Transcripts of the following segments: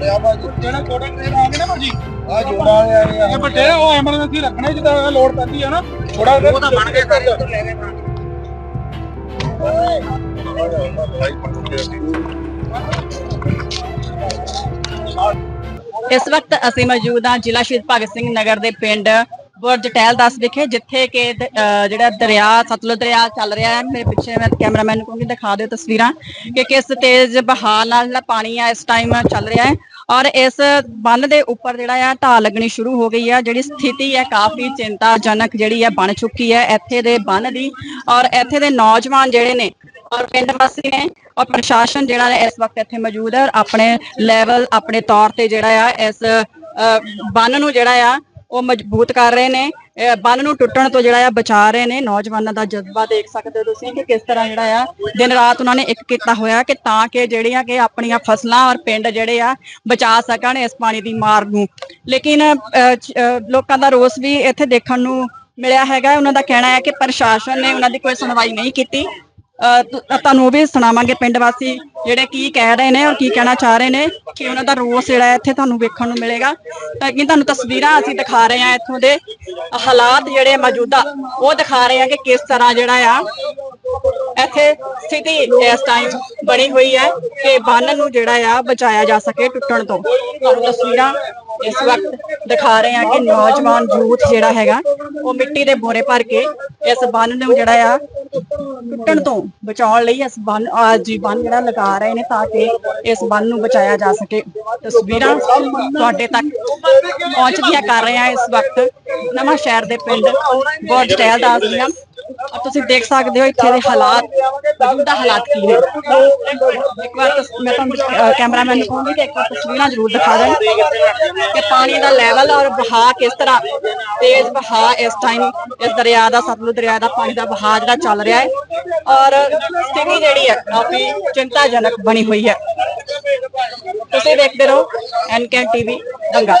ਲਿਆ ਭਾਜੀ ਜਿਹੜਾ ਛੋਟਾ ਟ੍ਰੇਨ ਆ ਗਿਆ ਨਾ ਭਾਜੀ। ਆ ਜੋੜਾ ਵਾਲੇ ਆਏ ਆ ਇਹ ਵੱਡੇ ਆ, ਉਹ ਐਮਰਜੈਂਸੀ ਰੱਖਣੇ ਜਿੱਦਾਂ ਲੋਡ ਪੈਂਦੀ ਆ ਨਾ। ਥੋੜਾ ਉਹ ਤਾਂ ਬਣ ਗਏ ਕਰ ਲੈ ਰਹੇ ਇਸ ਵਕਤ ਅਸੀਂ ਮੌਜੂਦ ਹਾਂ ਜ਼ਿਲ੍ਹਾ ਸ਼ਹੀਦ ਭਗਤ ਸਿੰਘ ਨਗਰ ਦੇ ਪਿੰਡ ਬੁਰਜ ਟਹਿਲ ਦੱਸ ਵਿਖੇ ਜਿੱਥੇ ਕਿ ਦ- ਅਹ ਜਿਹੜਾ ਦਰਿਆ ਸਤਲੁਜ ਦਰਿਆ ਚੱਲ ਰਿਹਾ ਹੈ। ਮੇਰੇ ਪਿੱਛੇ ਮੈਂ ਕੈਮਰਾਮੈਨ ਨੂੰ ਕਹੂੰਗੀ ਦਿਖਾ ਦਿਓ ਤਸਵੀਰਾਂ ਕਿ ਕਿਸ ਤੇਜ਼ ਬਹਾਅ ਨਾਲ ਜਿਹੜਾ ਪਾਣੀ ਆ ਇਸ ਟਾਈਮ ਚੱਲ ਰਿਹਾ ਹੈ। ਔਰ ਇਸ ਬੰਨ ਦੇ ਉੱਪਰ ਜਿਹੜਾ ਆ ਢਾਹ ਲੱਗਣੀ ਸ਼ੁਰੂ ਹੋ ਗਈ ਆ, ਜਿਹੜੀ ਸਥਿਤੀ ਹੈ ਕਾਫੀ ਚਿੰਤਾਜਨਕ ਜਿਹੜੀ ਹੈ ਬਣ ਚੁੱਕੀ ਹੈ ਇੱਥੇ ਦੇ ਬੰਨ ਦੀ। ਔਰ ਇੱਥੇ ਦੇ ਨੌਜਵਾਨ ਜਿਹੜੇ ਨੇ, ਔਰ ਪਿੰਡ ਵਾਸੀ ਨੇ, ਔਰ ਪ੍ਰਸ਼ਾਸਨ ਜਿਹੜਾ ਇਸ ਵਕਤ ਇੱਥੇ ਮੌਜੂਦ ਹੈ ਔਰ ਆਪਣੇ ਲੈਵਲ ਆਪਣੇ ਤੌਰ ਤੇ ਜਿਹੜਾ ਆ ਇਸ ਬੰਨ ਨੂੰ ਜਿਹੜਾ ਆ ਉਹ ਮਜ਼ਬੂਤ ਕਰ ਰਹੇ ਨੇ। ਬੰਨ ਨੂੰ ਟੁੱਟਣ ਤੋਂ ਜਿਹੜਾ ਆ ਬਚਾ ਰਹੇ ਨੇ। ਨੌਜਵਾਨਾਂ ਦਾ ਜਜ਼ਬਾ ਦੇਖ ਸਕਦੇ ਹੋ ਤੁਸੀਂ ਕਿ ਕਿਸ ਤਰ੍ਹਾਂ ਜਿਹੜਾ ਆ ਦਿਨ ਰਾਤ ਉਹਨਾਂ ਨੇ ਇੱਕ ਕੀਤਾ ਹੋਇਆ ਕਿ ਤਾਂ ਕਿ ਜਿਹੜੀਆਂ ਕਿ ਆਪਣੀਆਂ ਫਸਲਾਂ ਔਰ ਪਿੰਡ ਜਿਹੜੇ ਆ ਬਚਾ ਸਕਣ ਇਸ ਪਾਣੀ ਦੀ ਮਾਰ ਨੂੰ। ਲੇਕਿਨ ਅਹ, ਲੋਕਾਂ ਦਾ ਰੋਸ ਵੀ ਇੱਥੇ ਦੇਖਣ ਨੂੰ ਮਿਲਿਆ ਹੈਗਾ। ਉਹਨਾਂ ਦਾ ਕਹਿਣਾ ਹੈ ਕਿ ਪ੍ਰਸ਼ਾਸਨ ਨੇ ਉਹਨਾਂ ਦੀ ਕੋਈ ਸੁਣਵਾਈ ਨਹੀਂ ਕੀਤੀ। ਤੁਹਾਨੂੰ ਉਹ ਵੀ ਸੁਣਾਵਾਂਗੇ ਪਿੰਡ ਵਾਸੀ ਜਿਹੜੇ ਕੀ ਕਹਿ ਰਹੇ ਨੇ ਔਰ ਕੀ ਕਹਿਣਾ ਚਾਹ ਰਹੇ ਨੇ ਕਿ ਉਹਨਾਂ ਦਾ ਰੋਸ ਜਿਹੜਾ ਇੱਥੇ ਤੁਹਾਨੂੰ ਵੇਖਣ ਨੂੰ ਮਿਲੇਗਾ। ਤਾਂ ਕਿ ਤੁਹਾਨੂੰ ਤਸਵੀਰਾਂ ਅਸੀਂ ਦਿਖਾ ਰਹੇ ਹਾਂ ਇੱਥੋਂ ਦੇ ਹਾਲਾਤ ਜਿਹੜੇ ਮੌਜੂਦਾ, ਉਹ ਦਿਖਾ ਰਹੇ ਹਾਂ ਕਿ ਕਿਸ ਤਰ੍ਹਾਂ ਜਿਹੜਾ ਆ ਇੱਥੇ ਸਥਿਤੀ ਇਸ ਟਾਈਮ ਬਣੀ ਹੋਈ ਹੈ ਕਿ ਬੰਨ ਨੂੰ ਜਿਹੜਾ ਆ ਬਚਾਇਆ ਜਾ ਸਕੇ ਟੁੱਟਣ ਤੋਂ। ਤੁਹਾਨੂੰ ਤਸਵੀਰਾਂ ਇਸ ਵਕਤ ਦਿਖਾ ਰਹੇ ਹਾਂ ਕਿ ਨੌਜਵਾਨ ਯੂਥ ਜਿਹੜਾ ਹੈਗਾ, ਉਹ ਮਿੱਟੀ ਦੇ ਬੋਰੇ ਭਰ ਕੇ ਇਸ ਬੰਨ ਨੂੰ ਜਿਹੜਾ ਆ ਟੁੱਟਣ ਤੋਂ ਬਚਾਉਣ ਲਈ ਇਸ ਬੰਨ ਜੀ ਬੰਨ ਜਿਹੜਾ ਲਗਾ ਰਹੇ ਨੇ ਤਾਂ ਕਿ ਇਸ ਬੰਨ ਨੂੰ ਬਚਾਇਆ ਜਾ ਸਕੇ। ਤਸਵੀਰਾਂ ਤੁਹਾਡੇ ਤੱਕ ਪਹੁੰਚਦੀਆਂ ਕਰ ਰਹੇ ਹਾਂ ਇਸ ਵਕਤ ਨਵਾਂ ਸ਼ਹਿਰ ਦੇ ਪਿੰਡ ਬੋਰਡ ਟਹਿਲ ਦੀਆਂ ਤੁਸੀਂ ਦੇਖ ਸਕਦੇ ਹੋ ਇੱਥੇ ਦੇ ਹਾਲਾਤ ਮੌਜੂਦਾ ਹਾਲਾਤ ਕੀ ਨੇ ਇੱਕ ਵਾਰ ਮੈਂ ਤੁਹਾਨੂੰ ਕੈਮਰਾਮੈਨ ਨੂੰ ਕਹੂੰਗੀ ਕਿ ਇੱਕ ਵਾਰ ਤਸਵੀਰਾਂ ਜ਼ਰੂਰ ਦਿਖਾ ਦੇਣ ਕਿ ਪਾਣੀ ਦਾ ਲੈਵਲ ਔਰ ਵਹਾਅ ਕਿਸ ਤਰ੍ਹਾਂ ਤੇਜ਼ ਵਹਾਅ ਇਸ ਟਾਈਮ ਇਸ ਦਰਿਆ ਦਾ ਸਤਲੁਜ ਦਰਿਆ ਦਾ ਪਾਣੀ ਦਾ ਵਹਾਅ ਜਿਹੜਾ ਚੱਲ ਰਿਹਾ ਹੈ ਔਰ ਸਥਿਤੀ ਜਿਹੜੀ ਹੈ ਕਾਫੀ ਚਿੰਤਾਜਨਕ ਬਣੀ ਹੋਈ ਹੈ ਤੁਸੀਂ ਦੇਖਦੇ ਰਹੋ ਐਨਕੇ ਟੀਵੀ ਦੰਗਾ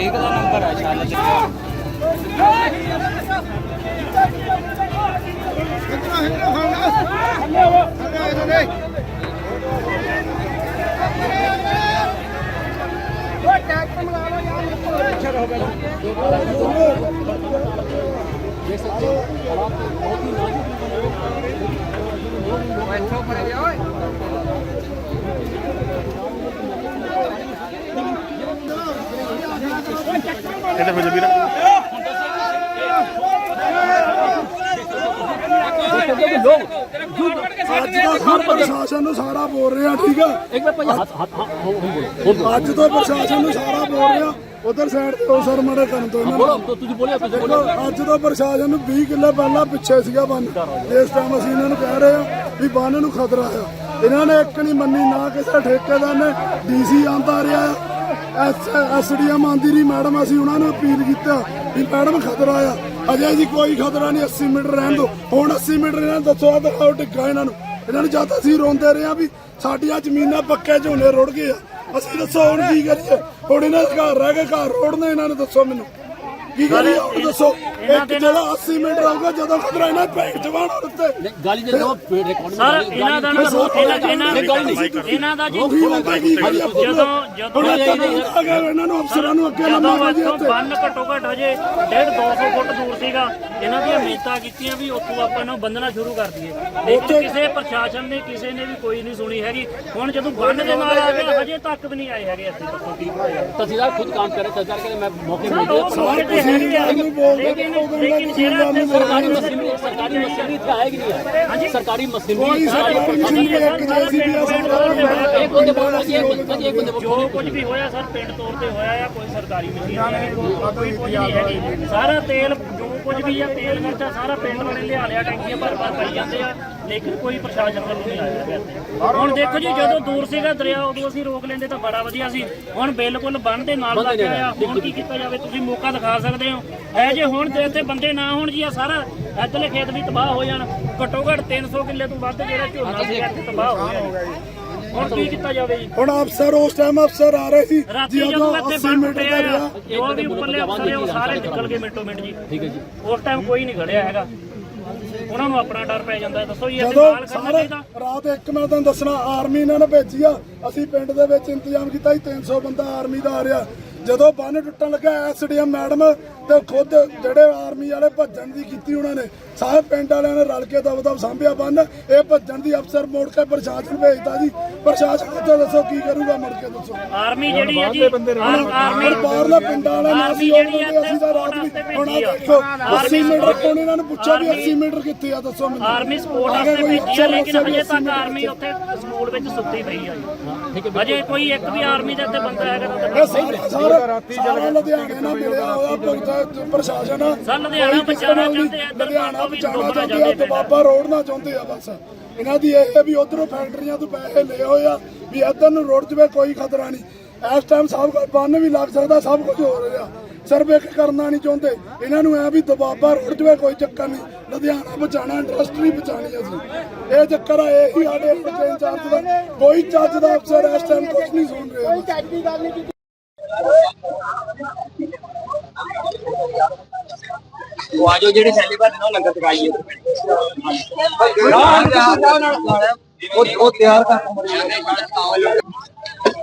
ਹੁਣ ਠੀਕ ਦਾ ਨੰਬਰ ਹੈ ਛੱਲ ਚ ਕਿੰਨਾ ਹਿੰਦੂ ਖਾਣਾ ਥੱਲੇ ਆਵੋ ਥੱਲੇ ਥੱਲੇ ਓਏ। ਟੈਕਸ ਮੰਗਾ ਲਓ ਯਾਰ ਅੱਛਾ ਹੋ ਗਿਆ ਅੱਜ ਤੋਂ ਹਰ ਪ੍ਰਸ਼ਾਸਨ ਨੂੰ ਸਾਰਾ ਬੋਲ ਰਿਹਾ ਠੀਕ ਆ? ਇੱਕ ਮਿੰਟ ਭਾਈ ਹੱਥ ਹੱਥ ਅੱਜ ਤੋਂ ਪ੍ਰਸ਼ਾਸਨ ਨੂੰ ਸਾਰਾ ਬੋਲ ਰਿਹਾ ਉਧਰ ਸਾਈਡ ਤੇ ਉਹ ਸਰ ਮੜੇ ਕਰਨ ਤੋਂ ਬੋਲੋ ਤੁਸੀਂ ਬੋਲਿਆ ਤੁਸੀਂ ਅੱਜ ਤੋਂ ਪ੍ਰਸ਼ਾਸਨ ਨੂੰ 20 ਕਿੱਲੇ ਪਹਿਲਾਂ ਪਿੱਛੇ ਸੀਗਾ ਬੰਨ। ਇਸ ਟਾਈਮ ਅਸੀਂ ਇਹਨਾਂ ਨੂੰ ਕਹਿ ਰਹੇ ਆ ਵੀ ਬੰਨ ਨੂੰ ਖਤਰਾ ਆ। ਇਹਨਾਂ ਨੇ ਇੱਕ ਨਹੀਂ ਮੰਨੀ ਨਾ ਕਿਸੇ ਠੇਕੇਦਾਰ ਨੇ ਡੀਸੀ ਆਂਦਾ ਰਿਹਾ। ਐਸਡੀਐਮ ਆਂਦੀ ਰਹੀ ਮੈਡਮ, ਅਸੀਂ ਉਹਨਾਂ ਨੂੰ ਅਪੀਲ ਕੀਤਾ ਵੀ ਮੈਡਮ ਖਤਰਾ ਆ। ਅਜੇ ਜੀ ਕੋਈ ਖਤਰਾ ਨਹੀਂ 80 ਮੀਟਰ ਰਹਿਣ ਦੋ ਹੁਣ 80 ਮੀਟਰ ਇਹਨਾਂ ਦੱਸੋ ਆ ਦਿਖਾਓ ਟਿੱਕਾ ਇਹਨਾਂ ਨੂੰ। ਇਹਨਾਂ ਨੂੰ ਜਦ ਅਸੀਂ ਰੋਂਦੇ ਰਹੇ ਆ ਵੀ ਸਾਡੀਆਂ ਜ਼ਮੀਨਾਂ ਪੱਕੇ ਝੋਨੇ ਰੁੜ ਗਏ ਆ। ਅਸੀਂ ਦੱਸੋ ਹੁਣ ਕੀ ਕਰੀਏ? ਹੁਣ ਇਹਨਾਂ ਦੇ ਘਰ ਰਹਿ ਕੇ ਘਰ ਰੋੜਨੇ ਇਹਨਾਂ ਨੇ, ਦੱਸੋ ਮੈਨੂੰ। ਕੀ ਕਰੀ ਹੁਣ ਦੱਸੋ ਇੱਕ ਜਿਹੜਾ 80 ਮਿੰਟ ਰਹੂਗਾ ਜਦੋਂ ਖਤਰਾ ਇਹਨਾਂ ਭੈਣ ਜਵਾਨ ਉੱਤੇ। ਗਾਲੀ ਦੇ ਦੋ ਰਿਕਾਰਡ ਸਰ ਇਹਨਾਂ ਦਾ ਨਾ ਇਹਨਾਂ ਇਹਨਾਂ ਇਹਨਾਂ ਦਾ ਜੀ ਉਹੀ ਹੁੰਦਾ ਕੀ ਕਰੀ ਆਪਾਂ ਜਦੋਂ ਹੁਣ ਜਦੋਂ ਇੱਥੇ ਆ ਗਏ ਇਹਨਾਂ ਨੂੰ ਅਫਸਰਾਂ ਨੂੰ ਅੱਗੇ ਜਦੋਂ ਲੰਮਾ ਜੀ ਇੱਥੋਂ ਇੱਥੇ ਬੰਨ ਘੱਟੋ ਘੱਟ ਹਜੇ 1.5 200 ਫੁੱਟ ਦੂਰ ਸੀਗਾ ਇਹਨਾਂ ਦੀਆਂ ਮਿਹਨਤਾਂ ਕੀਤੀਆਂ ਵੀ ਉੱਥੋਂ ਆਪਾਂ ਨੂੰ ਬੰਨਣਾ ਸ਼ੁਰੂ ਕਰ ਦਈਏ। ਲੇਕਿਨ ਕਿਸੇ ਪ੍ਰਸ਼ਾਸਨ ਨੇ ਕਿਸੇ ਨੇ ਵੀ ਕੋਈ ਨਹੀਂ ਸੁਣੀ ਹੈਗੀ। ਹੁਣ ਜਦੋਂ ਬੰਨ ਦੇ ਨਾਲ ਆ ਗਏ ਹਜੇ ਤੱਕ ਵੀ ਨਹੀਂ ਆਏ ਹੈਗੇ ਇੱਥੇ। ਤੱਕ ਤਹਿਸੀਲਦਾਰ ਖੁਦ ਕੰਮ ਕਰ ਰਹੇ ਸਰਕਾਰ ਕੇ ਮੈਂ ਮੌਕੇ ਮਿਲ ਸਰ, ਉਹ ਮੌਕੇ ਤੇ ਸਰਕਾਰੀ ਮਸ਼ੀਨਰੀ ਸਰਕਾਰੀ ਮਸ਼ੀਨਰੀ ਇੱਥੇ ਆਏਗੀ ਨਹੀਂ ਹੈ ਸਰਕਾਰੀ ਮਸ਼ੀਨਰੀ ਕੋਈ ਸਰਕਾਰੀ ਮਸ਼ੀਨਰੀ ਇੱਕ ਜੈਸੀਬੀ ਆ ਸਰਕਾਰ ਇੱਕ ਬੰਦੇ ਬੋਲ ਰਹੇ ਇੱਕ ਬੰਦੇ ਇੱਕ ਬੰਦੇ ਜੋ ਕੁਝ ਵੀ ਹੋਇਆ ਸਰ ਪਿੰਡ ਤੌਰ ਤੇ ਹੋਇਆ ਆ ਕੋਈ ਸਰਕਾਰੀ ਮਸ਼ੀਨ ਨਹੀਂ ਕੋਈ ਕੁਝ ਨਹੀਂ। ਸਾਰਾ ਤੇਲ ਜੋ ਕੁਝ ਵੀ ਆ ਤੇਲ ਖਰਚਾ ਸਾਰਾ ਪਿੰਡ ਵਾਲੇ ਲਿਆ ਲਿਆ ਟੈਂਕੀਆਂ ਭਰ ਭਰ ਪਾਈ ਜਾਂਦੇ ਆ ਲੇਕਿਨ ਕੋਈ ਪ੍ਰਸ਼ਾਸਨ ਵੱਲੋਂ ਨਹੀਂ ਆਇਆ ਇੱਥੇ। ਹੁਣ ਦੇਖੋ ਜੀ ਜਦੋਂ ਦੂਰ ਸੀਗਾ ਦਰਿਆ ਉਦੋਂ ਅਸੀਂ ਰੋਕ ਲੈਂਦੇ ਤਾਂ ਬੜਾ ਵਧੀਆ ਸੀ। ਹੁਣ ਬਿਲਕੁਲ ਬੰਨ ਦੇ ਨਾਲ ਲੱਗ ਗਿਆ ਆ। ਹੁਣ ਕੀ ਕੀਤਾ ਜਾਵੇ ਤੁਸੀਂ ਮੌਕਾ ਦਿਖਾ ਸਕਦੇ ਹੋ। ਐ ਜੇ ਹੁਣ ਤੇ ਇੱਥੇ ਬੰਦੇ ਨਾ ਹੋਣ ਜੀ ਆ ਸਾਰਾ ਇੱਧਰਲੇ ਖੇਤ ਵੀ ਤਬਾਹ ਹੋ ਜਾਣ। ਘੱਟੋ ਘੱਟ 300 ਕਿੱਲੇ ਤੋਂ ਵੱਧ ਜਿਹੜਾ ਝੋਨਾ ਸੀ ਇੱਥੇ ਤਬਾਹ ਹੋ ਗਿਆ ਜੀ। ਹੁਣ ਕੀ ਕੀਤਾ ਜਾਵੇ ਜੀ? ਹੁਣ ਅਫਸਰ ਉਸ ਟਾਈਮ ਅਫਸਰ ਆ ਰਹੇ ਸੀ। ਰਾਤੀ ਜਦੋਂ ਜਦੋਂ ਇੱਥੇ 80 ਬੰਨ ਮਿੰਟ ਦਾ ਟੁੱਟਿਆ ਰਿਹਾ। ਜੋ ਵੀ ਉੱਪਰਲੇ ਅਫਸਰ ਆ ਉਹ ਸਾਰੇ ਨਿਕਲ ਗਏ ਮਿੰਟੋ ਮਿੰਟ ਜੀ। ਠੀਕ ਹੈ ਜੀ। ਉਸ ਟਾਈਮ ਕੋਈ ਨਹੀਂ ਖੜਿਆ ਹੈਗਾ। ਉਹਨਾਂ ਨੂੰ ਆਪਣਾ ਡਰ ਪੈ ਜਾਂਦਾ। ਦੱਸੋ ਜੀ ਜਦੋਂ ਨਾਲ ਕਰਨਾ ਚਾਹੀਦਾ? ਰਾਤ ਇੱਕ ਮੈਂ ਤੁਹਾਨੂੰ ਦੱਸਣਾ ਆਰਮੀ ਇਹਨਾਂ ਨੇ ਭੇਜੀ ਆ। ਅਸੀਂ ਪਿੰਡ ਦੇ ਵਿੱਚ ਇੰਤਜ਼ਾਮ ਕੀਤਾ ਸੀ 300 ਬੰਦਾ ਆਰਮੀ ਦਾ ਆ ਰਿਹਾ। ਜਦੋਂ ਬੰਨ ਟੁੱਟਣ ਲੱਗਾ ਐਸਡੀਐਮ ਮੈਡਮ ਤੇ ਖੁਦ ਜਿਹੜੇ ਆਰਮੀ ਵਾਲੇ ਭੱਜਣ ਦੀ ਕੀਤੀ ਉਹਨਾਂ ਨੇ। ਸਾਰੇ ਪਿੰਡ ਵਾਲਿਆਂ ਨੇ ਰਲ ਕੇ ਦਬ ਦਬ ਸਾਂਭਿਆ ਬੰਨ। ਇਹ ਭੱਜਣ ਦੀ ਅਫਸਰ ਮੋੜ ਕੇ ਪ੍ਰਸ਼ਾਸਨ ਭੇਜਦਾ ਜੀ। ਪ੍ਰਸ਼ਾਸਨ ਇੱਥੇ ਦੱਸੋ ਕੀ ਕਰੂਗਾ ਮੁੜ ਕੇ ਦੱਸੋ। ਆਰਮੀ ਜਿਹੜੀ ਹੈ ਜੀ ਆਰ- ਆਰਮੀ ਬਾਹਰਲੇ ਪਿੰਡਾਂ ਵਾਲੇ ਨੇ ਆਰਮੀ ਅਸੀਂ ਉਹ ਜਿਹੜੀ ਬੰਦੇ ਅਸੀਂ ਤਾਂ ਰਾਤ ਵੀ ਹੁਣ ਆਹ ਦੇਖੋ 80 ਮੀਟਰ ਕੋਣ ਇਹਨਾਂ ਨੂੰ ਪੁੱਛਿਆ ਵੀ 80 ਮੀਟਰ ਕਿੱਥੇ ਆ ਦੱਸੋ ਮੈਨੂੰ। ਆਰਮੀ ਸਪੋਰਟ ਆ ਵਾਸਤੇ ਭੇਜੀ ਆ ਅਫਸਰ ਲੇਕਿਨ ਹਜੇ ਤੱਕ 80 ਆਰਮੀ ਉੱਥੇ ਸਕੂਲ ਵਿੱਚ ਸੁੱਤੀ ਪਈ ਆ ਜੀ। ਹਜੇ ਕੋਈ ਇੱਕ ਵੀ ਆਰਮੀ ਦਾ ਇੱਥੇ ਬੰਦਾ ਹੈਗਾ ਤਾਂ ਦੱਸੋ। ਸਾਰਾ ਲੁਧਿਆਣੇ ਨਾਲ ਮਿਲਿਆ ਹੋਇਆ ਭੁਗਤਾ ਪ੍ਰਸ਼ਾਸਨ ਆ। ਸਰ, ਲੁਧਿਆਣਾ ਕੋਈ ਕਿਸੇ ਬਚਾਉਣਾ ਨਾਲ ਚਾਹੁੰਦੇ ਆ, ਇੱਧਰ ਲੁਧਿਆਣਾ ਵੀ ਬਚਾਉਣਾ ਡੁੱਬਣਾ ਚਾਹੁੰਦੇ ਆ ਤੇ ਬਾਬਾ ਰੋੜਨਾ ਚਾਹੁੰਦੇ ਆ ਬਸ ਇਹਨਾਂ ਦੀ ਇਹ ਹੈ ਵੀ ਉਧਰੋਂ ਫੈਕਟਰੀਆਂ ਤੋਂ ਪੈਸੇ ਲਏ ਹੋਏ ਆ ਵੀ ਇੱਧਰ ਨੂੰ ਰੁੜ ਜਵੇ ਕੋਈ ਖਤਰਾ ਨਹੀਂ ਇਸ ਟਾਈਮ ਸਭ ਕੁਝ ਬੰਨ ਵੀ ਲੱਗ ਸਕਦਾ ਸਭ ਕੁਝ ਹੋ ਰਿਹਾ। ਸਿਰਫ ਇੱਕ ਕਰਨਾ ਨਹੀਂ ਚਾਹੁੰਦੇ। ਇਹਨਾਂ ਨੂੰ ਐ ਵੀ ਦਬਾਬਾ ਰੁੜ ਜਵੇ ਕੋਈ ਚੱਕਰ ਨਹੀਂ। ਲੁਧਿਆਣਾ ਬਚਾਣਾ ਇੰਡਸਟਰੀ ਬਚਾਣੀ ਅਸੀਂ ਇਹ ਚੱਕਰ ਆ ਇਹੀ ਸਾਡੇ ਬੱਚੇ ਇੰਚਾਰਜ ਦਾ। ਕੋਈ ਚੱਜ ਦਾ ਅਫਸਰ ਇਸ ਟਾਈਮ ਕੁਝ ਨਹੀਂ ਸੁਣ ਰਿਹਾ। ਕੋਈ ਚੱਜ ਦੀ ਗੱਲ ਨਹੀਂ ਕੀਤੀ। ਉਹ ਆਜੋ ਜਿਹੜੇ ਸੈਲੀਬਰ ਨੇ ਉਹ ਲੰਗਰ ਚਕਾਈਏ ਉਹ ਉਹ ਤਿਆਰ ਕਰ।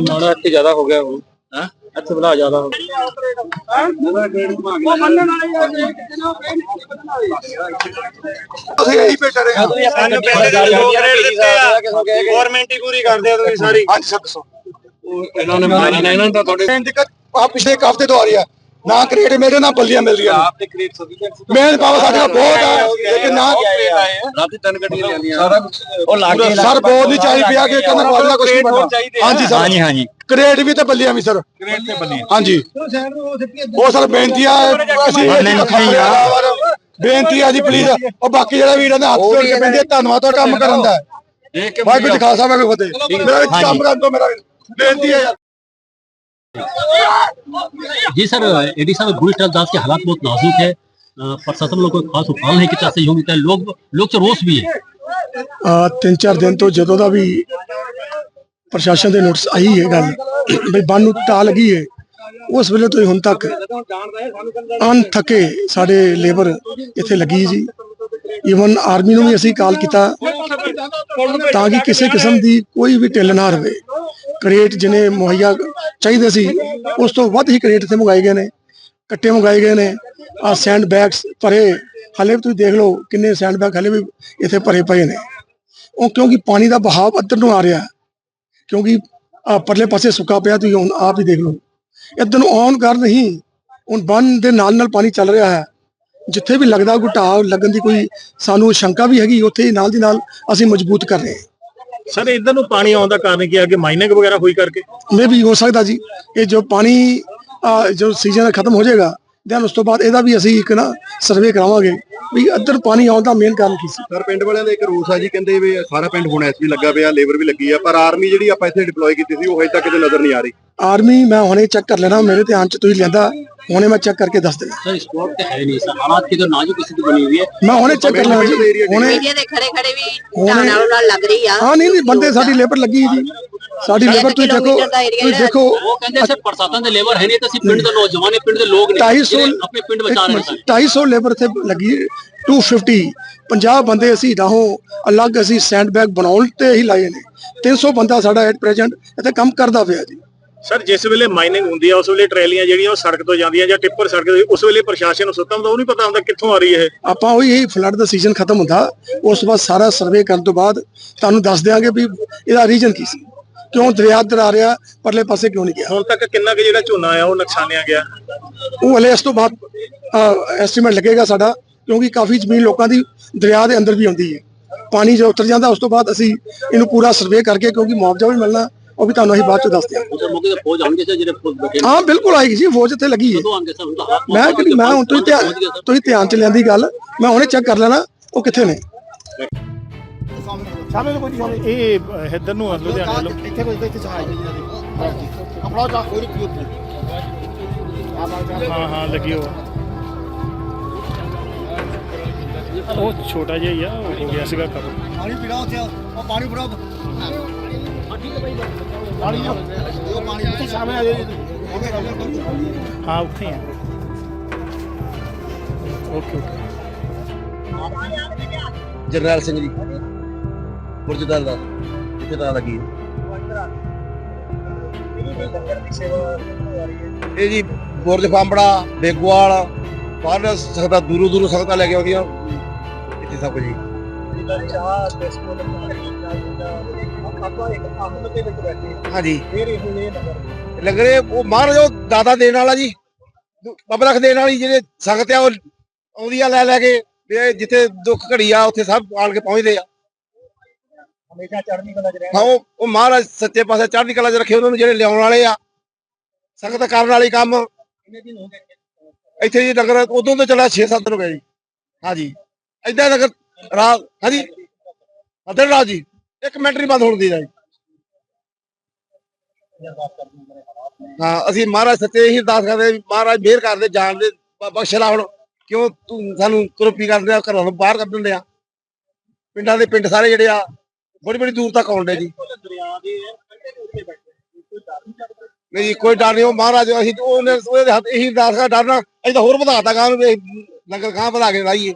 ਮਾਣਾ ਇੱਥੇ ਜ਼ਿਆਦਾ ਹੋ ਗਿਆ ਉਹ। ਹਾਂ? ਇੱਥੇ ਬਲਾ ਜ਼ਿਆਦਾ ਹੋ ਗਿਆ। ਉਹ ਮੰਨਣ ਵਾਲੇ ਆ ਜੀ ਅਸੀਂ ਇਹੀ ਬੈਠੇ ਰਹੇ ਹਾਂ। ਸਾਨੂੰ ਪਿੰਡ ਦੇ ਲੋਕ ਰੇਟ ਦਿੱਤੇ ਆ। ਗਵਰਨਮੈਂਟ ਹੀ ਪੂਰੀ ਕਰਦੇ ਆ ਤੁਸੀਂ ਸਾਰੀ। ਹਾਂਜੀ ਸਰ ਦੱਸੋ ਇਹਨਾਂ ਨੇ ਮੰਨਣਾ ਇਹਨਾਂ ਦਾ ਤੁਹਾਡੇ ਦਿੱਕਤ ਆ ਪਿਛਲੇ ਇੱਕ ਹਫ਼ਤੇ ਤੋਂ ਆ ਰਹੀ ਆ। ਨਾ ਕ੍ਰੇਡ ਮਿਲਦੇ ਨਾ ਬੱਲੀਆਂ ਮਿਲਦੀਆਂ ਨੇ। ਆਪ ਤੇ ਕ੍ਰੇਟ ਸਫੀਸ਼ੀਐਂਟ ਮਿਹਨਤ ਬਾਬਾ ਸਾਡੇ ਕੋਲ ਬਹੁਤ ਆ ਲੇਕਿਨ ਨਾ ਰਾਤੀ ਤਿੰਨ ਗੱਡੀਆਂ ਲੈਂਦੀਆਂ ਸਾਰਾ ਉਹ ਲਾਗੇ ਸਰ ਬਹੁਤ ਨਹੀਂ ਚਾਹੀ ਪਿਆ ਕਿ ਕਹਿੰਦਾ ਵਾਲਾ ਕੁਝ ਨਹੀਂ ਬਣਨਾ ਹਾਂਜੀ ਸਰ। ਹਾਂਜੀ ਹਾਂਜੀ। ਕ੍ਰੇਡ ਵੀ ਤੇ ਬੱਲੀਆਂ ਵੀ ਸਰ। ਕ੍ਰੇਟ ਤੇ ਬੰਨੀ ਹਾਂਜੀ। ਉਹ ਸਰ ਬੇਨਤੀ ਆ ਅਸੀਂ ਬੇਨਤੀ ਆ ਜੀ ਪਲੀਜ਼ ਉਹ ਬਾਕੀ ਜਿਹੜਾ ਵੀਰਾਂ ਦੇ ਹੱਥ ਜੋੜ ਕੇ ਬੇਨਤੀ ਆ, ਧੰਨਵਾਦ ਤੁਹਾਡਾ ਕੰਮ ਕਰਨ ਦਾ ਵਾਹਿਗੁਰੂ ਜੀ ਖਾਲਸਾ ਵਾਹਿਗੁਰੂ ਜੀ ਕੀ ਫਤਿਹ ਮੇਰਾ ਵਿੱਚ ਕੰਮ ਕਰਨ ਤੋਂ ਮੇਰਾ ਵੀਰ। ਬੇਨਤੀ ਹੈ ਯਾਰ जी सर एडी साहब बुरी तरह दास के हालात बहुत नाजुक है अ, प्रशासन लोग कोई खास उपाय नहीं कि चाहते यूं है लोग लोग च रोष भी है ਆ ਤਿੰਨ ਚਾਰ ਦਿਨ ਤੋਂ ਜਦੋਂ ਦਾ ਵੀ ਪ੍ਰਸ਼ਾਸਨ ਦੇ ਨੋਟਿਸ ਆਈ ਹੈ ਗੱਲ ਵੀ ਬੰਨ ਨੂੰ ਟਾ ਲੱਗੀ ਹੈ ਉਸ ਵੇਲੇ ਤੋਂ ਹੀ ਹੁਣ ਤੱਕ ਅਨ ਸਾਡੇ ਲੇਬਰ ਇੱਥੇ ਲੱਗੀ ਜੀ। ਈਵਨ ਆਰਮੀ ਨੂੰ ਵੀ ਅਸੀਂ ਕਾਲ ਕੀਤਾ ਤਾਂ ਕਿ ਕਿਸੇ ਕਿਸਮ ਦੀ ਕੋਈ ਵੀ ਢਿੱਲ ਨਾ ਰਵੇ। ਕ੍ਰੇਟ ਜਿਹਨੇ ਮੁਹੱਈਆ ਚਾਹੀਦੇ ਸੀ, ਉਸ ਤੋਂ ਵੱਧ ਹੀ ਕ੍ਰੇਟ ਇੱਥੇ ਮੰਗਾਏ ਗਏ ਨੇ। ਕੱਟੇ ਮੰਗਾਏ ਗਏ ਨੇ। ਆ ਸੈਂਡ ਬੈਗਸ ਭਰੇ, ਹਲੇ ਵੀ ਤੁਸੀਂ ਦੇਖ ਲਓ ਕਿੰਨੇ ਸੈਂਡ ਬੈਗ ਹਲੇ ਵੀ ਇੱਥੇ ਭਰੇ ਪਏ ਨੇ। ਉਹ ਕਿਉਂਕਿ ਪਾਣੀ ਦਾ ਬਹਾਵ ਅੱਧਰ ਨੂੰ ਆ ਰਿਹਾ, ਕਿਉਂਕਿ ਆ ਪਰਲੇ ਪਾਸੇ ਸੁੱਕਾ ਪਿਆ, ਤੁਸੀਂ ਹੁਣ ਆਪ ਹੀ ਦੇਖ ਲਓ। ਇੱਧਰ ਨੂੰ ਆਉਣ ਕਰ ਨਹੀਂ ਹੁਣ ਬੰਨ ਦੇ ਨਾਲ ਨਾਲ ਪਾਣੀ ਚੱਲ ਰਿਹਾ ਹੈ। ਜਿੱਥੇ ਵੀ ਲੱਗਦਾ ਘਟਾਵ ਲੱਗਣ ਦੀ ਕੋਈ ਸਾਨੂੰ ਸ਼ੰਕਾ ਵੀ ਹੈਗੀ ਉੱਥੇ ਨਾਲ ਦੀ ਨਾਲ ਅਸੀਂ ਮਜ਼ਬੂਤ ਕਰ ਰਹੇ ਹਾਂ। ਸਰ ਇਧਰ ਨੂੰ ਪਾਣੀ ਆਉਣ ਦਾ ਕਾਰਨ ਕੀ ਹੈ? ਕਿ ਮਾਈਨਿੰਗ ਵਗੈਰਾ ਹੋਈ ਕਰਕੇ? ਮੇ ਵੀ ਹੋ ਸਕਦਾ ਜੀ। ਇਹ ਜੋ ਪਾਣੀ ਜੋ ਸੀਜ਼ਨ ਖਤਮ ਹੋ ਜਾਏਗਾ ਦੈਨ ਉਸ ਤੋਂ ਬਾਅਦ ਇਹਦਾ ਵੀ ਅਸੀਂ ਇੱਕ ਨਾ ਸਰਵੇ ਕਰਾਵਾਂਗੇ ਵੀ ਅੱਧਰ ਪਾਣੀ ਆਉਣ ਦਾ ਮੇਨ ਕਾਰਨ ਕੀ ਸੀ। ਸਰ ਪਿੰਡ ਵਾਲਿਆਂ ਦਾ ਇੱਕ ਰੂਸ ਆ ਜੀ ਕਹਿੰਦੇ ਵੀ ਸਾਰਾ ਪਿੰਡ ਹੁਣ ਐਸਪੀ ਲੱਗਾ ਪਿਆ ਲੇਬਰ ਵੀ ਲੱਗੀ ਆ ਪਰ ਆਰਮੀ ਜਿਹੜੀ ਆਪਾਂ ਇੱਥੇ ਡਿਪਲੋਏ ਕੀਤੀ ਸੀ ਉਹ ਹਜੇ ਤੱਕ ਕਿਤੇ ਨਜ਼ਰ ਨਹੀਂ ਆ ਰਹੀ। ਆਰਮੀ ਮੈਂ ਹੁਣੇ ਚੈੱਕ ਕਰ ਲੈਣਾ ਮੇਰੇ ਧਿਆਨ ਚ ਤੁਸੀਂ ਲਿਆਂਦਾ। ਹੁਣੇ ਮੈਂ ਚੈੱਕ ਕਰਕੇ ਦੱਸ ਦੇਣਾ सर स्पॉट तो है नहीं सर हालात की तो नाजुक स्थिति बनी हुई है ਮੈਂ ਹੁਣੇ ਚੈੱਕ ਕਰ ਲੈਣਾ ਜੀ ਹੁਣੇ ਏਰੀਆ ਦੇ ਖੜੇ ਖੜੇ ਵੀ ਢਾਹ ਨਾਲੋਂ ਨਾਲ ਲੱਗ ਰਹੀ ਆ ਹਾਂ ਨਹੀਂ ਨਹੀਂ ਬੰਦੇ ਸਾਡੀ ਲੇਬਰ ਲੱਗੀ ਜੀ ਸਾਡੀ ਲੇਬਰ ਤੁਸੀਂ ਦੇਖੋ ਕਿਲੋਮੀਟਰ ਦਾ area ਤੁਸੀਂ ਜਿਹੜਾ ਦੇਖੋ वो कहते हैं सर प्रशासन दे लेबर है नहीं तो सिर्फ पिंड दे नौजवान है पिंड दे लोग नहीं 250 ਜਿਹੜੇ अपने पिंड बचा रहे हैं सर 250 ਲੇਬਰ ਇੱਥੇ ਲੱਗੀ 250 50 ਬੰਦੇ ਅਸੀਂ ਰਾਹੋਂ ਅਲੱਗ ਅਸੀਂ ਸੈਂਡ ਬੈਗ ਬਣਾਉਣ ਤੇ ਹੀ ਲਾਏ ਨੇ 300 ਬੰਦਾ ਸਾਡਾ ਐਟ ਪ੍ਰੈਜ਼ੈਂਟ ਇੱਥੇ ਕੰਮ ਕਰਦਾ ਪਿਆ ਜੀ ਸਰ ਜਿਸ ਵੇਲੇ ਮਾਈਨਿੰਗ ਹੁੰਦੀ ਆ ਉਸ ਵੇਲੇ ਟਰੈਲੀਆਂ ਜਿਹੜੀਆਂ ਉਹ ਸੜਕ ਤੋਂ ਜਾਂਦੀਆਂ ਜਾਂ ਟਿੱਪਰ ਸੜਕ ਤੋਂ ਉਸ ਵੇਲੇ ਪ੍ਰਸ਼ਾਸਨ ਨੂੰ ਸੁੱਤਾ ਹੁੰਦਾ ਉਹ ਨਹੀਂ ਪਤਾ ਹੁੰਦਾ ਕਿੱਥੋਂ ਆ ਰਹੀ ਹੈ ਇਹ। ਆਪਾਂ ਉਹੀ ਇਹ ਫਲੱਡ ਦਾ ਸੀਜ਼ਨ ਖਤਮ ਹੁੰਦਾ ਉਸ ਤੋਂ ਬਾਅਦ ਸਾਰਾ ਸਰਵੇ ਕਰਨ ਤੋਂ ਬਾਅਦ ਤੁਹਾਨੂੰ ਦੱਸ ਦਿਆਂਗੇ ਵੀ ਇਹਦਾ ਰੀਜਨ ਕੀ ਸੀ। ਕਿਉਂ ਦਰਿਆ ਆ ਰਿਹਾ ਪਰਲੇ ਪਾਸੇ ਕਿਉਂ ਨਹੀਂ ਗਿਆ? ਹੁਣ ਤੱਕ ਕਿੰਨਾ ਕੁ ਜਿਹੜਾ ਝੋਨਾ ਆ ਉਹ ਨੁਕਸਾਨਿਆ ਗਿਆ? ਉਹ ਹਲੇ ਇਸ ਤੋਂ ਬਾਅਦ ਐਸਟੀਮੇਟ ਲੱਗੇਗਾ ਸਾਡਾ ਕਿਉਂਕਿ ਕਾਫੀ ਜ਼ਮੀਨ ਲੋਕਾਂ ਦੀ ਦਰਿਆ ਦੇ ਅੰਦਰ ਵੀ ਆਉਂਦੀ ਹੈ। ਪਾਣੀ ਜੋ ਉਤਰ ਜਾਂਦਾ ਉਸ ਤੋਂ ਬਾਅਦ ਅਸੀਂ ਇਹਨੂੰ ਪੂਰਾ ਸਰਵੇ ਕਰਕੇ ਕਿਉਂਕਿ ਮੁਆਵਜ਼ਾ ਵੀ ਮਿਲਣਾ ਉਹ ਵੀ ਤੁਹਾਨੂੰ ਅਸੀਂ ਬਾਅਦ ਚ ਦੱਸ ਦਿਆਂਗੇ ਉਧਰ ਮੌਕੇ ਤੇ ਫੌਜ ਆਉਣਗੇ ਸਰ ਜਿਹੜੇ ਫੌਜ ਬੈਠੇ ਨੇ? ਹਾਂ ਬਿਲਕੁਲ ਆਏਗੀ ਜੀ ਫੌਜ ਇੱਥੇ ਲੱਗੀ ਹੈ। ਕਦੋਂ ਆਉਣਗੇ ਸਰ ਉਹਦਾ ਹਾਲਾਤ ਮੈਂ ਕਿ ਮੈਂ ਹੁਣ ਤੁਸੀਂ ਧਿਆਨ ਤੁਸੀਂ ਧਿਆਨ ਚ ਲਿਆਂਦੀ ਗੱਲ ਮੈਂ ਹੁਣੇ ਚੈੱਕ ਕਰ ਲੈਣਾ ਉਹ ਕਿੱਥੇ ਨੇ। ਸਾਹਮਣੇ ਤੋਂ ਕੋਈ ਨਹੀਂ ਸਾਹਮਣੇ। ਇਹ ਇੱਧਰ ਨੂੰ ਆ ਲੁਧਿਆਣੇ ਵੱਲੋਂ। ਇੱਥੇ ਕੋਈ ਇੱਥੇ ਚਾਹ ਆਪਣਾ ਜਾ ਕੋਈ ਪੀਓ ਹਾਂ ਹਾਂ ਲੱਗੀ ਹੋ ਉਹ ਛੋਟਾ ਜਿਹਾ ਹੀ ਆ ਉਹ ਹੋ ਗਿਆ ਸੀਗਾ ਕੰਮ। ਪਾਣੀ ਪੀਣਾ ਉੱਥੇ ਉਹ ਪਾਣੀ ਫੜਾਓ। ਪਾਣੀ ਉਹ ਪਾਣੀ ਇੱਥੇ ਸਾਹਮਣੇ ਆ ਜਾਓ ਹਾਂ ਉੱਥੇ ਆ। Okay okay. ਜਰਨੈਲ ਸਿੰਘ ਜੀ। ਗੁਰਜਦਾਰ ਦਾ। ਇੱਥੇ ਤਾਂ ਲੱਗੀ ਇਹ ਜੀ ਬੁਰਜ ਫਾਂਬੜਾ ਬੇਗਵਾਲ ਬਾਹਰ ਸਕਦਾ ਦੂਰੋਂ ਦੂਰੋਂ ਸਕਦਾ ਲੈ ਕੇ ਆਉਂਦੀਆਂ। ਇੱਥੇ ਸਭ ਕੁਝ ਜੀ। ਹਾਂਜੀ। ਲੱਗਰੇ ਉਹ ਮਹਾਰਾਜ ਉਹ ਦਾਦਾ ਦੇਣ ਵਾਲਾ ਜੀ। ਬਬਲਖ ਦੇਣ ਵਾਲੀ ਜਿਹੜੇ ਸੰਗਤ ਆ ਉਹ ਆਉਂਦੀ ਆ ਲੈ ਲੈ ਕੇ। ਵੀ ਇਹ ਜਿੱਥੇ ਦੁੱਖ ਘੜੀ ਆ ਉੱਥੇ ਸਭ ਆਣ ਕੇ ਪਹੁੰਚਦੇ ਆ। ਹਮੇਸ਼ਾ ਚੜ੍ਹਨੀ ਕਲਾ ਚ ਹਾਂ ਉਹ ਉਹ ਮਹਾਰਾਜ ਸੱਚੇ ਪਾਸੇ ਚੜ੍ਹਦੀ ਕਲਾ 'ਚ ਰੱਖੇ ਉਹਨਾਂ ਨੂੰ ਜਿਹੜੇ ਲਿਆਉਣ ਵਾਲੇ ਆ। ਸੰਗਤ ਕਰਨ ਵਾਲੇ ਕੰਮ। ਇੱਥੇ? ਜੀ ਨਗਰ ਉਦੋਂ ਤੋਂ ਚੱਲਿਆ 6-7 ਦਿਨ ਹੋ ਗਏ ਜੀ। ਹਾਂਜੀ। ਏਦਾਂ ਨਗਰ ਰਾਤ ਹਾਂਜੀ। ਅਦਰ ਰਾਤ ਜੀ। ਇੱਕ ਮਿੰਟ ਨਹੀਂ ਬੰਦ ਹੋਣ ਦੀ ਜੀ ਹਾਂ ਅਸੀਂ ਮਹਾਰਾਜ ਸੱਚੇ ਹੀ ਅਰਦਾਸ ਕਰਦੇ ਮਹਾਰਾਜ ਮਿਹਰ ਕਰਦੇ ਜਾਣ ਦੇ ਬ- ਹੁਣ। ਕਿਉਂ ਤੂੰ ਸਾਨੂੰ ਕਰੋਪੀ ਕਰਦੇ ਆ ਘਰਾਂ ਬਾਹਰ ਕੱਢ ਦਿੰਦੇ ਆ। ਪਿੰਡਾਂ ਦੇ ਪਿੰਡ ਸਾਰੇ ਜਿਹੜੇ ਆ ਬੜੀ ਬੜੀ ਦੂਰ ਤੱਕ ਆਉਂਦੇ ਜੀ। ਨਹੀਂ ਜੀ, ਕੋਈ ਡਰ ਨਹੀਂ ਉਹ ਮਹਾਰਾਜ ਅਸੀਂ ਉਹਨੇ ਉਹਦੇ ਹੱਥ ਇਹੀ ਅਰਦਾਸ ਕਰ ਡਰਨਾ ਅਸੀਂ ਤਾਂ ਹੋਰ ਵਧਾਤਾ ਗਾਂ ਨੂੰ ਲੰਗਰ ਗਾਂ ਵਧਾ ਕੇ ਲਾਈਏ।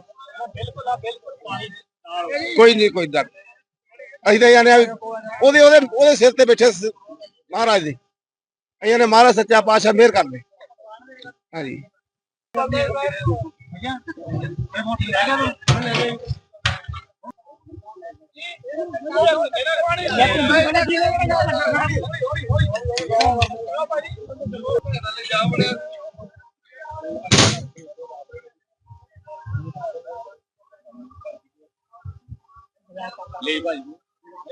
ਕੋਈ ਨਹੀਂ ਕੋਈ ਡਰ ਅਸੀਂ ਤਾਂ ਜਾਣਿਆ ਉਹਦੇ ਉਹਦੇ ਉਹਦੇ ਸਿਰ ਤੇ ਬੈਠੇ ਮਹਾਰਾਜ ਦੇ ਅਸੀਂ ਨੇ ਮਹਾਰਾਜ ਸੱਚਾ ਪਾਤਸ਼ਾਹ ਮਿਹਰ ਕਰਦੇ ਹਾਂਜੀ।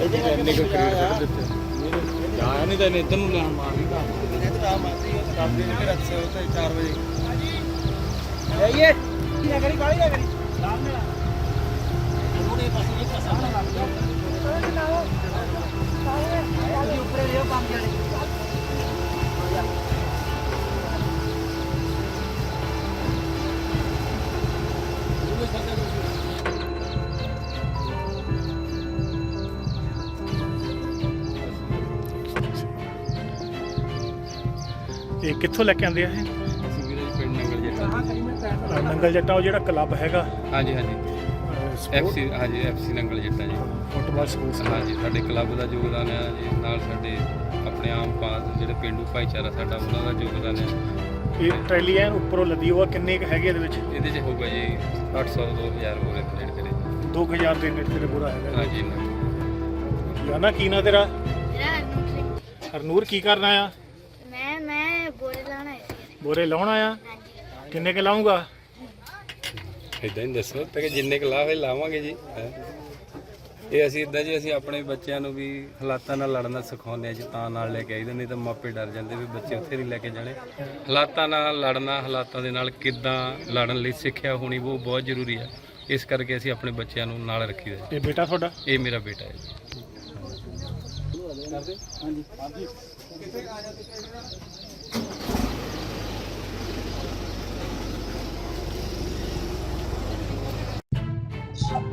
ਇੰਨੇ ਕੋ ਕਰੀਰ ਦਿੱਤੇ ਜਾ ਨਹੀਂ ਤਾਂ ਇੱਧਰ ਨੂੰ ਲੈਣ ਮਾਰ ਦਿੱਤਾ ਜਾਈਏ ਕੀ ਕਰੀ ਕਾਲੀ ਨਾ ਕਰੀ ਇਹ ਕਿੱਥੋਂ ਲੈ ਕੇ ਆਂਦੇ ਆ ਇਹ? ਅਸੀਂ ਵੀਰੇ ਜੀ ਪਿੰਡ ਨੰਗਲ ਜੱਟਾ ਅਹ ਨੰਗਲ ਜੱਟਾ ਉਹ ਜਿਹੜਾ ਕਲੱਬ ਹੈਗਾ। ਹਾਂਜੀ ਹਾਂਜੀ। ਐਫਸੀ ਹਾਂਜੀ ਐਫਸੀ ਨੰਗਲ ਜੱਟਾ ਜੀ। ਫੁੱਟਬਾਲ ਸਪੋਰਟਸ ਹਾਂਜੀ ਸਾਡੇ ਕਲੱਬ ਦਾ ਯੋਗਦਾਨ ਹੈ ਜੀ। ਨਾਲ ਸਾਡੇ ਆਪਣੇ ਆਮ ਪਾਸ ਜਿਹੜੇ ਪਿੰਡੂ ਭਾਈਚਾਰਾ ਸਾਡਾ ਉਹਨਾਂ ਦਾ ਯੋਗਦਾਨ ਹੈ ਇਹ ਟਰੈਲੀ ਐਨ ਉੱਪਰੋਂ ਲੱਦੀ ਹੋਆ ਕਿੰਨੇ ਕੁ ਹੈਗੇ ਇਹਦੇ ਵਿੱਚ? ਇਹਦੇ 'ਚ ਹੋਊਗਾ ਜੀ 800 2000 ਹੋ ਰਹੇ ਨੇ ਜਿਹੜੇ 2000 ਦੇ ਨੇੜੇ ਤੇੜੇ ਪੂਰਾ ਹੈਗਾ। ਹਾਂਜੀ। ਯਾਨਾ ਕੀ ਨਾ ਤੇਰਾ? ਮੇਰਾ ਹਰਨੂਰ ਸਿੰਘ। ਹਰਨੂਰ ਕੀ ਕਰਨਾ ਆ? ਬੋਰੇ ਲਾਉਣਾ ਆ ਕਿੰਨੇ ਕੁ ਲਾਉਂਗਾ ਇਦਾਂ ਹੀ ਦੱਸੋ ਤੇ ਜਿੰਨੇ ਕੁ ਲਾਵੇ ਲਾਵਾਂਗੇ ਜੀ। ਇਹ ਅਸੀਂ ਇਦਾਂ ਜੀ ਅਸੀਂ ਆਪਣੇ ਬੱਚਿਆਂ ਨੂੰ ਵੀ ਹਾਲਾਤਾਂ ਨਾਲ ਲੜਨਾ ਸਿਖਾਉਂਦੇ ਆ ਜੀ ਤਾਂ ਨਾਲ ਲੈ ਕੇ ਆਈਦਾ ਨਹੀਂ ਤਾਂ ਮਾਪੇ ਡਰ ਜਾਂਦੇ ਵੀ ਬੱਚੇ ਉੱਥੇ ਨਹੀਂ ਲੈ ਕੇ ਜਾਣੇ। ਹਾਲਾਤਾਂ ਨਾਲ ਲੜਨਾ ਹਾਲਾਤਾਂ ਦੇ ਨਾਲ ਕਿੱਦਾਂ ਲੜਨ ਲਈ ਸਿੱਖਿਆ ਹੋਣੀ ਉਹ ਬਹੁਤ ਜ਼ਰੂਰੀ ਹੈ ਇਸ ਕਰਕੇ ਅਸੀਂ ਆਪਣੇ ਬੱਚਿਆਂ ਨੂੰ ਨਾਲ ਰੱਖੀਦਾ। ਇਹ ਬੇਟਾ ਤੁਹਾਡਾ? ਇਹ ਮੇਰਾ ਬੇਟਾ ਹੈ ਜੀ।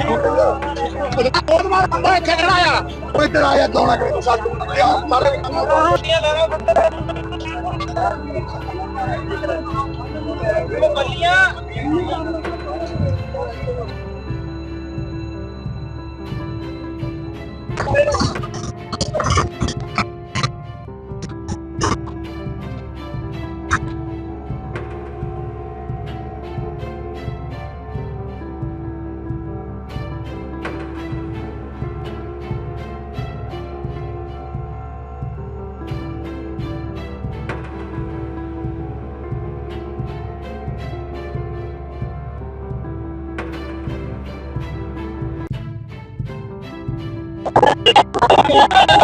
ਉਹ ਤੇਰੇ ਟ੍ਰੇਨ ਤੇ ਹੋਵੇ ਉਹ ਇੱਧਰ ਆਇਆ। ਦੋਣਾ ਕਰੇ ਤੂੰ ਸਾਥ ਸਾਰੇ ਹੋ ਗਿਆ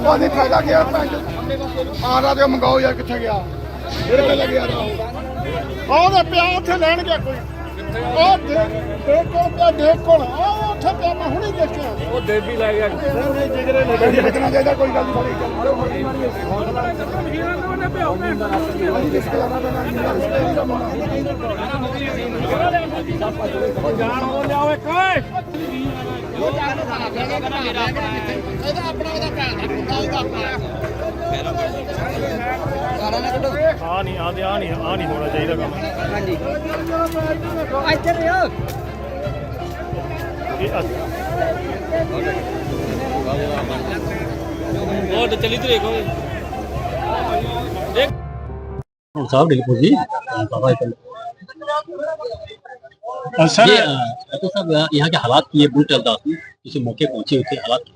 ਉਹ ਨਹੀਂ ਫਾਇਦਾ ਗਿਆ ਆ ਰਾ ਤੇ ਮੰਗਾਓ ਯਾਰ ਕਿੱਥੇ ਗਿਆ? ਇਹ ਤੇ ਲੱਗਿਆ ਉਹਦੇ ਪਿਆ ਉੱਥੇ ਲੈਣ ਗਿਆ ਕੋਈ। ਉਹ ਦੇਖ ਪਿਆ ਦੇਖ। ਉਹ ਉੱਥੇ ਪਿਆ ਮੈਂ ਹੁਣੇ ਦੇਖਿਆ। ਉਹ ਦੇਵੀ ਲੈ ਗਿਆ। ਜਿਗਰੇ ਨੇ ਗੱਡੀ ਲਿਖਣਾ ਚਾਹੀਦਾ ਕੋਈ ਗੱਲ ਨਹੀਂ ਜਾਣ ਹੋ ਲਿਆਓ ਇੱਕ ਓਏ ਇਹਦਾ ਆਪਣਾ ਉਹਦਾ ਭੈਣ ਦਾ ਮੁੰਡਾ ਉਹਦਾ ਆ ਨਹੀਂ ਆ ਆ ਨਹੀਂ ਆ ਨਹੀਂ ਹੋਣਾ ਚਾਹੀਦਾ ਕੰਮ ਇੱਥੇ ਰਿਓ ਇਹ ਅਸ- ਉਹ ਤੇ ਚਲੀ ਤੇ ਦੇਖੋ साहब डिलीपुर जी बाबा ये ਅ, ਸਰ तो साहब यहाँ के हालात की ये बुल चल रहा था किसी मौके पहुंचे हुए थे हालात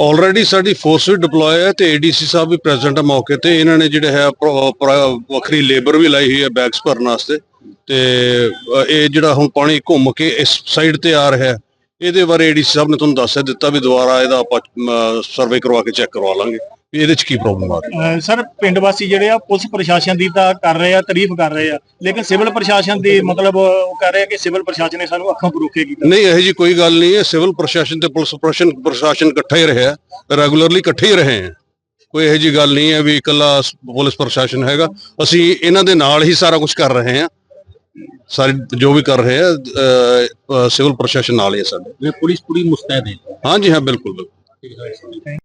ਆਲਰੇਡੀ ਸਾਡੀ ਫੋਰਸ ਵੀ ਡਿਪਲੋਏ ਹੈ ਤੇ ਏਡੀਸੀ ਸਾਹਿਬ ਵੀ ਪ੍ਰੈਜ਼ੈਂਟ ਹੈ ਮੌਕੇ ਤੇ ਇਹਨਾਂ ਨੇ ਜਿਹੜੇ ਹੈ ਪ੍ਰੋ- ਪ੍ਰ- ਵੱਖਰੀ ਲੇਬਰ ਵੀ ਲਾਈ ਹੋਈ ਹੈ ਬੈਗਸ ਭਰਨ ਵਾਸਤੇ ਤੇ ਅ, ਇਹ ਜਿਹੜਾ ਹੁਣ ਪਾਣੀ ਘੁੰਮ ਕੇ ਇਸ ਸਾਈਡ ਤੇ ਆ ਰਿਹਾ ਹੈ ਇਹਦੇ ਬਾਰੇ ਏਡੀਸੀ ਸਾਹਿਬ ਨੇ ਤੁਹਾਨੂੰ ਦੱਸ ਦਿੱਤਾ ਵੀ ਦੁਬਾਰਾ ਇਹਦਾ ਆਪਾਂ ਸਰਵੇ ਕਰਵਾ ਕੇ ਚੈੱਕ ਕਰਵਾ ਲਾਂਗੇ ਵੀ ਇਹਦੇ 'ਚ ਕੀ ਪ੍ਰੋਬਲਮ ਆ ਰਹੀ ਸਰ ਪਿੰਡ ਵਾਸੀ ਜਿਹੜੇ ਆ ਪੁਲਿਸ ਪ੍ਰਸ਼ਾਸਨ ਦੀ ਤਾਂ ਕਰ ਰਹੇ ਆ ਤਾਰੀਫ ਕਰ ਰਹੇ ਆ ਲੇਕਿਨ ਸਿਵਲ ਪ੍ਰਸ਼ਾਸਨ ਦੀ ਮਤਲਬ ਉਹ ਕਰ ਰਹੇ ਆ ਕਿ ਸਿਵਲ ਪ੍ਰਸ਼ਾਸਨ ਨੇ ਸਾਨੂੰ ਅੱਖਾਂ ਪਰੋਖੇ ਕੀਤਾ। ਨਹੀਂ ਇਹੋ ਜੀ ਕੋਈ ਗੱਲ ਨਹੀਂ ਹੈ। ਸਿਵਲ ਪ੍ਰਸ਼ਾਸਨ ਤੇ ਪੁਲਿਸ ਪ੍ਰਸ਼ਾਸਨ ਪ੍ਰਸ਼ਾਸਨ ਇਕੱਠਾ ਹੀ ਰਿਹਾ ਰੈਗੂਲਰਲੀ ਇਕੱਠੇ ਹੀ ਰਹੇ ਹੈ। ਕੋਈ ਇਹੋ ਜੀ ਗੱਲ ਨਹੀਂ ਹੈ ਵੀ ਇਕੱਲਾ ਪੁਲਿਸ ਪ੍ਰਸ਼ਾਸਨ ਹੈਗਾ। ਅਸੀਂ ਇਹਨਾਂ ਦੇ ਨਾਲ ਹੀ ਸਾਰਾ ਕੁਝ ਕਰ ਰਹੇ ਹਾਂ। ਸਾਰੇ ਜੋ ਵੀ ਕਰ ਰਹੇ ਆ ਸਿਵਲ ਪ੍ਰਸ਼ਾਸਨ ਨਾਲ ਹੀ ਸਾਡੇ। ਨੇ ਪੁਲਿਸ ਪੂਰੀ ਮੁਸਤੈਦ ਹੈ ਹਾਂਜੀ ਹਾਂ ਬਿਲਕੁਲ ਬਿਲਕੁਲ।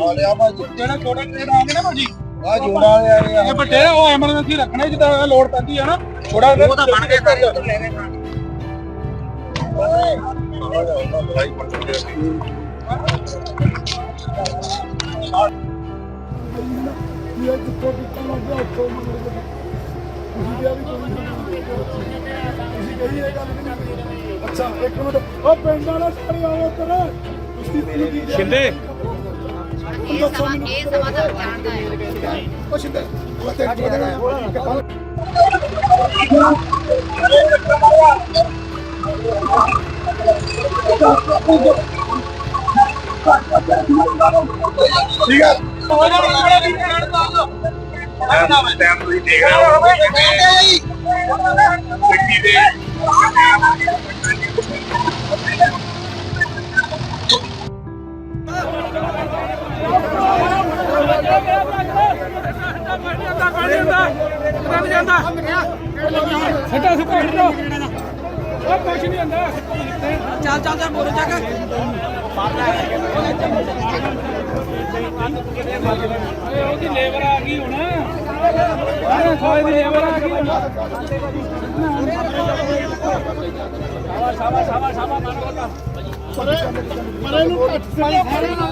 ਆ ਲਿਆ ਭਾਜੀ ਜਿਹੜਾ ਕੋੜਾ ਟ੍ਰੇਨ ਆ ਗਿਆ ਨਾ ਭਾਜੀ ਆ ਜੋੜਾ ਆ ਇਹ ਵੱਡੇ ਉਹ ਐਮਰਜੈਂਸੀ ਰੱਖਣੇ ਜਿੱਦਾਂ ਲੋੜ ਪੈਂਦੀ ਆ ਨਾ। ਥੋੜਾ ਉਹ ਤਾਂ ਬਣ ਕੇ ਸਾਰੇ। ਉੱਤਰ ਲੈਣੇ ਓਏ ਭਾਈ ਪਰਚੇ ਆ ਕੀ ਹੈ ਜਿੱਤੋ ਬਿੱਤੋ ਨਾ ਜਾਓ ਤੁਸੀਂ ਕਹੀ ਇਹ ਗੱਲ ਨਹੀਂ ਅੱਛਾ ਇੱਕ ਮਿੰਟ। ਉਹ ਪਿੰਡ ਵਾਲੇ ਸਾਰੇ ਆਓ ਉੱਧਰ ਤੁਸੀਂ ਸ਼ਿੰਦੇ। ਇਹ ਸਮਾਂ ਇਹ ਸਮਾਂ ਤਾਂ ਜਾਣਦਾ ਹੈ। ਉਹ ਸ਼ਿੰਦੇ ਉਹ ਤੇ ਠੀਕ ਹੈ। ਟਾਈਮ ਤੁਸੀਂ ਦੇਖ ਰਹੇ ਹੋ। ਜਿਵੇਂ ਮਿੱਟੀ ਦੇ ਸੱਟਾ ਸੁੱਕਾ ਹਟੋ ਕੁਛ ਪਰ ਇਹਨੂੰ ਘੱਟ ਸਿੱਧਾ ਫੜੇ ਨਾ